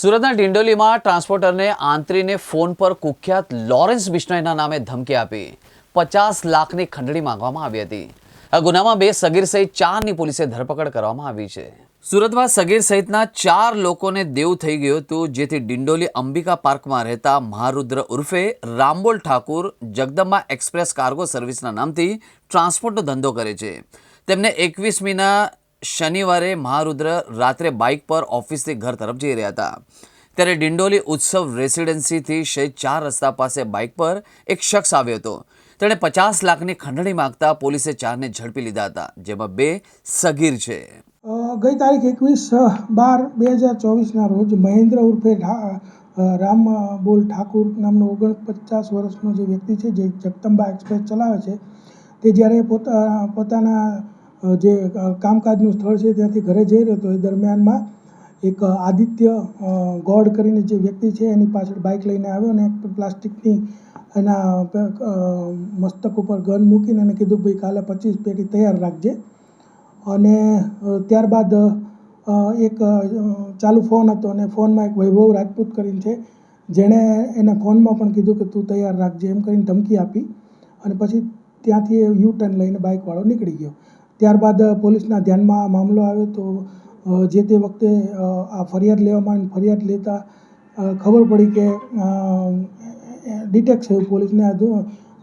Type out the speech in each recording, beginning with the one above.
સુરતના ડિંડોલીમાં ટ્રાન્સપોર્ટરને આંતરીને ફોન પર કુખ્યાત લોરેન્સ બિશ્નોઈના નામે ધમકી આપી. પચાસ લાખની ખંડણી માંગવામાં આવી હતી. આ ગુનામાં બે સગીર સહિત ચારની પોલીસે ધરપકડ કરવામાં આવી છે. સુરતમાં સગીર સહિતના ચાર લોકોને દેવ થઈ ગયું હતું, જેથી ડિંડોલી અંબિકા પાર્કમાં રહેતા મહારુદ્ર ઉર્ફે રામબોલ ઠાકુર જગદંબા એક્સપ્રેસ કાર્ગો સર્વિસના નામથી ટ્રાન્સપોર્ટનો ધંધો કરે છે. તેમને એકવીસમીના શનિવારે મહારુદ્ર રાત્રે બાઇક પર ઓફિસથી ઘર તરફ જઈ રહ્યા હતા. ત્યારે ડિંડોલી ઉત્સવ રેસિડેન્સીથી શહેર ચાર રસ્તા પાસે બાઇક પર એક શખ્સ આવ્યો હતો. તેણે પચાસ લાખની ખંડણી માગતા પોલીસે ચારને ઝડપી લીધા હતા, જેમાં બે સગીર છે. ગઈ તારીખ એકવીસ બાર બે હજાર ચોવીસના રોજ મહેન્દ્ર ઉર્ફે રામ બોલ ઠાકુર નામનો ઓગણપચાસ વર્ષનો જે વ્યક્તિ છે, જે જગદંબા એક્સપ્રેસ ચલાવે છે, તે જ્યારે પોતા, પોતાના જે કામકાજનું સ્થળ છે ત્યાંથી ઘરે જઈ રહ્યો હતો. એ દરમિયાનમાં એક આદિત્ય ગોડ કરીને જે વ્યક્તિ છે એની પાછળ બાઇક લઈને આવ્યો અને પ્લાસ્ટિકની એના મસ્તક ઉપર ગન મૂકીને એને કીધું, ભાઈ, કાલે પચીસ પેટી તૈયાર રાખજે. અને ત્યારબાદ એક ચાલુ ફોન હતો અને ફોનમાં એક વૈભવ રાજપૂત કરીને છે, જેણે એને ફોનમાં પણ કીધું કે, તું તૈયાર રાખજે. એમ કરીને ધમકી આપી અને પછી ત્યાંથી એ યુ ટર્ન લઈને બાઇકવાળો નીકળી ગયો. ત્યારબાદ પોલીસના ધ્યાનમાં આ મામલો આવ્યો તો જે તે વખતે આ ફરિયાદ લેવામાં આવી ફરિયાદ લેતા ખબર પડી કે ડિટેક્ટ થયું પોલીસને.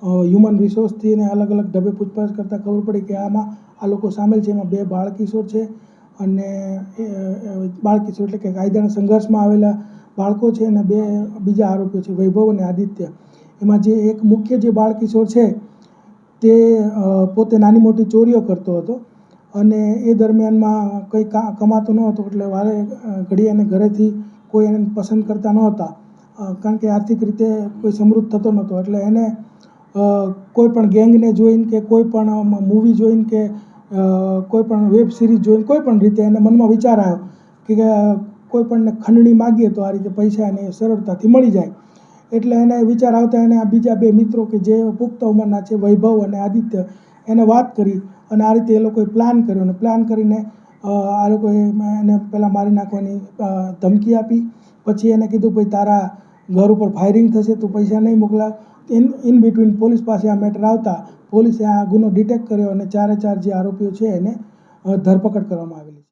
હ્યુમન રિસોર્સથી અને અલગ અલગ ઢબે પૂછપરછ કરતાં ખબર પડી કે આમાં, આ લોકો સામેલ છે. એમાં બે બાળકિશોર છે અને બાળકિશોર એટલે કે કાયદાના સંઘર્ષમાં આવેલા બાળકો છે અને બે બીજા આરોપીઓ છે, વૈભવ અને આદિત્ય. એમાં જે એક મુખ્ય જે બાળકિશોર છે તે પોતે નાની મોટી ચોરીઓ કરતો હતો અને એ દરમિયાનમાં કંઈ કમાતો ન હતો એટલે વારે ઘડી એને ઘરેથી કોઈ એને પસંદ કરતા નહોતા. કારણ કે આર્થિક રીતે કોઈ સમૃદ્ધ થતો નહોતો. એટલે એને કોઈ પણ ગેંગને જોઈને કે કોઈ પણ મૂવી જોઈને કે કોઈ પણ વેબ સિરીઝ જોઈને કોઈ પણ રીતે એને મનમાં વિચાર આવ્યો કે કોઈ પણને ખંડણી માગીએ તો આ રીતે પૈસા એને સરળતાથી મળી જાય. એટલે એને વિચાર આવતા એને આ બીજા બે મિત્રો કે જે પુખ્ત ઉંમરના છે, વૈભવ અને આદિત્ય, એને વાત કરી અને આ રીતે એ લોકોએ પ્લાન કર્યો અને પ્લાન કરીને આ લોકોએ એને પહેલાં મારી નાખવાની ધમકી આપી. પછી એને કીધું, ભાઈ, તારા ઘર ઉપર ફાયરિંગ થશે, તું પૈસા નહીં મોકલાવ. ઇન ઇન બિટવીન પોલીસ પાસે આ મેટર આવતા, પોલીસે આ ગુનો ડિટેક્ટ કર્યો અને ચારે ચાર જે આરોપીઓ છે એને ધરપકડ કરવામાં આવી